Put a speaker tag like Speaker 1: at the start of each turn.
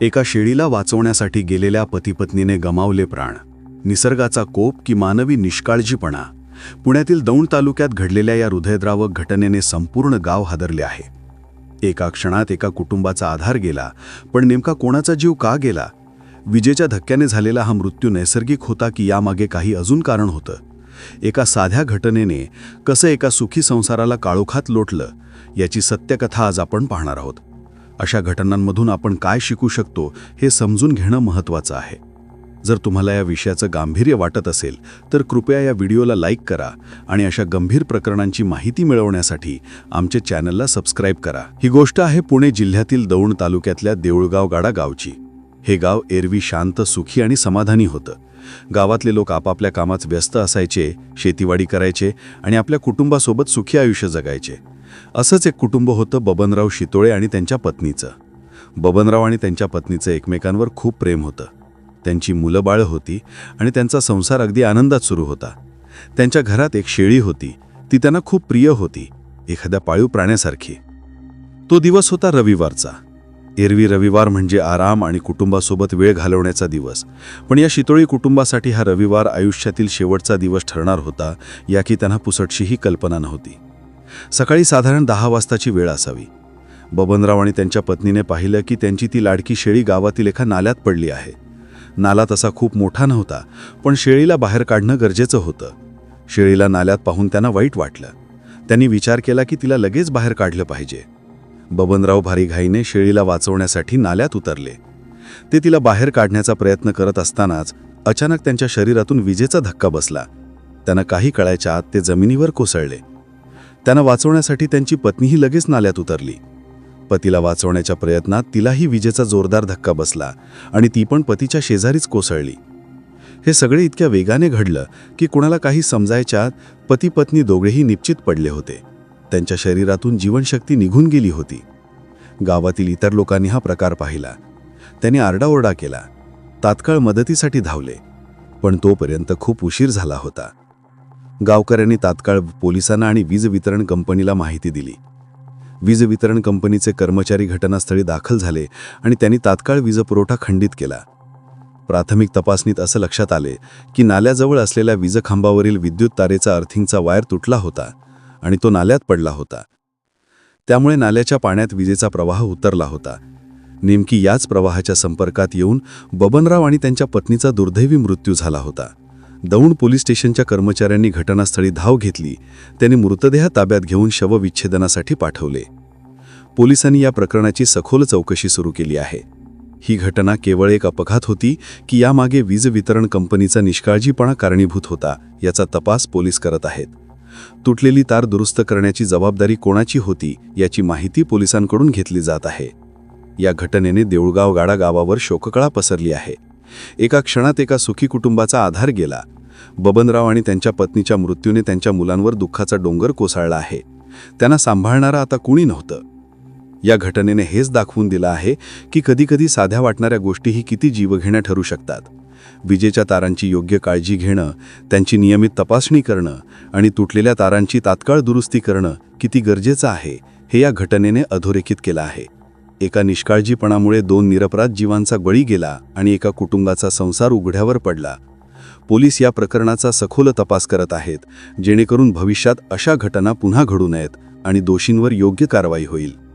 Speaker 1: एका शेळीला वाचवण्यासाठी गेलेल्या पतीपत्नीने गमावले प्राण. निसर्गाचा कोप की मानवी निष्काळजीपणा. पुण्यातील दौंड तालुक्यात घडलेल्या या हृदयद्रावक घटनेने संपूर्ण गाव हादरले आहे. एका क्षणात एका कुटुंबाचा आधार गेला पण नेमका कोणाचा जीव का गेला? विजेच्या धक्क्याने झालेला हा मृत्यू नैसर्गिक होता की यामागे काही अजून कारण होतं? एका साध्या घटनेने कसं एका सुखी संसाराला काळोखात लोटलं? याची सत्यकथा आज आपण पाहणार आहोत. अशा घटनांमधून आपण काय शिकू शकतो हे समजून घेणं महत्त्वाचं आहे. जर तुम्हाला या विषयाचं गांभीर्य वाटत असेल तर कृपया या व्हिडिओला लाईक करा आणि अशा गंभीर प्रकरणांची माहिती मिळवण्यासाठी आमच्या चॅनलला सबस्क्राईब करा. ही गोष्ट आहे पुणे जिल्ह्यातील दौंड तालुक्यातल्या देऊळगाव गाडा गावची. हे गाव एरवी शांत सुखी आणि समाधानी होतं. गावातले लोक आपापल्या कामात व्यस्त असायचे शेतीवाडी करायचे आणि आपल्या कुटुंबासोबत सुखी आयुष्य जगायचे. असंच एक कुटुंब होतं बबनराव शितोळे आणि त्यांच्या पत्नीचं. बबनराव आणि त्यांच्या पत्नीचं एकमेकांवर खूप प्रेम होतं. त्यांची मुलं बाळं होती आणि त्यांचा संसार अगदी आनंदात सुरू होता. त्यांच्या घरात एक शेळी होती. ती त्यांना खूप प्रिय होती एखाद्या पाळीव प्राण्यासारखी. तो दिवस होता रविवारचा. एरवी रविवार म्हणजे आराम आणि कुटुंबासोबत वेळ घालवण्याचा दिवस. पण या शितोळी कुटुंबासाठी हा रविवार आयुष्यातील शेवटचा दिवस ठरणार होता या की त्यांना पुसटशीही कल्पना नव्हती. सकाळी साधारण दहा वाजताची वेळ असावी. बबनराव आणि त्यांच्या पत्नीने पाहिलं की त्यांची ती लाडकी शेळी गावातील एका नाल्यात पडली आहे. नाला तसा खूप मोठा नव्हता पण शेळीला बाहेर काढणं गरजेचं होतं. शेळीला नाल्यात पाहून त्यांना वाईट वाटलं. त्यांनी विचार केला की तिला लगेच बाहेर काढलं पाहिजे. बबनराव भारी घाईने शेळीला वाचवण्यासाठी नाल्यात उतरले. ते तिला बाहेर काढण्याचा प्रयत्न करत असतानाच अचानक त्यांच्या शरीरातून विजेचा धक्का बसला. त्यांना काही कळायच्या आत ते जमिनीवर कोसळले. त्यांना वाचवण्यासाठी त्यांची पत्नीही लगेच नाल्यात उतरली. पतीला वाचवण्याच्या प्रयत्नात तिलाही विजेचा जोरदार धक्का बसला आणि ती पण पतीच्या शेजारीच कोसळली. हे सगळे इतक्या वेगाने घडलं की कुणाला काही समजायच्या पती पत्नी दोघेही निश्चित पडले होते. त्यांच्या शरीरातून जीवनशक्ती निघून गेली होती. गावातील इतर लोकांनी हा प्रकार पाहिला. त्यांनी आरडाओरडा केला. तात्काळ मदतीसाठी धावले. पण तोपर्यंत खूप उशीर झाला होता. गावकऱ्यांनी तात्काळ पोलिसांना आणि वीज वितरण कंपनीला माहिती दिली. वीज वितरण कंपनीचे कर्मचारी घटनास्थळी दाखल झाले आणि त्यांनी तात्काळ वीज पुरवठा खंडित केला. प्राथमिक तपासणीत असं लक्षात आले की नाल्याजवळ असलेल्या वीजखांबावरील विद्युत तारेचा अर्थिंगचा वायर तुटला होता आणि तो नाल्यात पडला होता. त्यामुळे नाल्याच्या पाण्यात विजेचा प्रवाह उतरला होता. नेमकी याच प्रवाहाच्या संपर्कात येऊन बबनराव आणि त्यांच्या पत्नीचा दुर्दैवी मृत्यू झाला होता. दौंड पोलीस स्टेशनच्या कर्मचाऱ्यांनी घटनास्थळी धाव घेतली. त्यांनी मृतदेह ताब्यात घेऊन शवविच्छेदनासाठी पाठवले. पोलिसांनी या प्रकरणाची सखोल चौकशी सुरू केली आहे. ही घटना केवळ एक अपघात होती की यामागे वीज वितरण कंपनीचा निष्काळजीपणा कारणीभूत होता याचा तपास पोलीस करत आहेत. तुटलेली तार दुरुस्त करण्याची जबाबदारी कोणाची होती याची माहिती पोलिसांकडून घेतली जात आहे. या घटनेने देऊळगाव गाडा गावावर शोककळा पसरली आहे. एका क्षणात एका सुखी कुटुंबाचा आधार गेला. बबनराव आणि त्यांच्या पत्नीच्या मृत्यूने त्यांच्या मुलांवर दुःखाचा डोंगर कोसळला आहे. त्यांना सांभाळणारा आता कुणी नव्हतं. या घटनेने हेच दाखवून दिलं आहे की कधीकधी साध्या वाटणाऱ्या गोष्टीही किती जीवघेण्या ठरू शकतात. विजेच्या तारांची योग्य काळजी घेणं त्यांची नियमित तपासणी करणं आणि तुटलेल्या तारांची तात्काळ दुरुस्ती करणं किती गरजेचं आहे हे या घटनेने अधोरेखित केलं आहे. एका निष्काळजीपणामुळे दोन निरपराध जीवांचा बळी गेला आणि एका कुटुंबाचा संसार उघड्यावर पडला. पोलीस या प्रकरणाचा सखोल तपास करत आहेत जेणेकरून भविष्यात अशा घटना पुन्हा घडू नयेत आणि दोषींवर योग्य कारवाई होईल.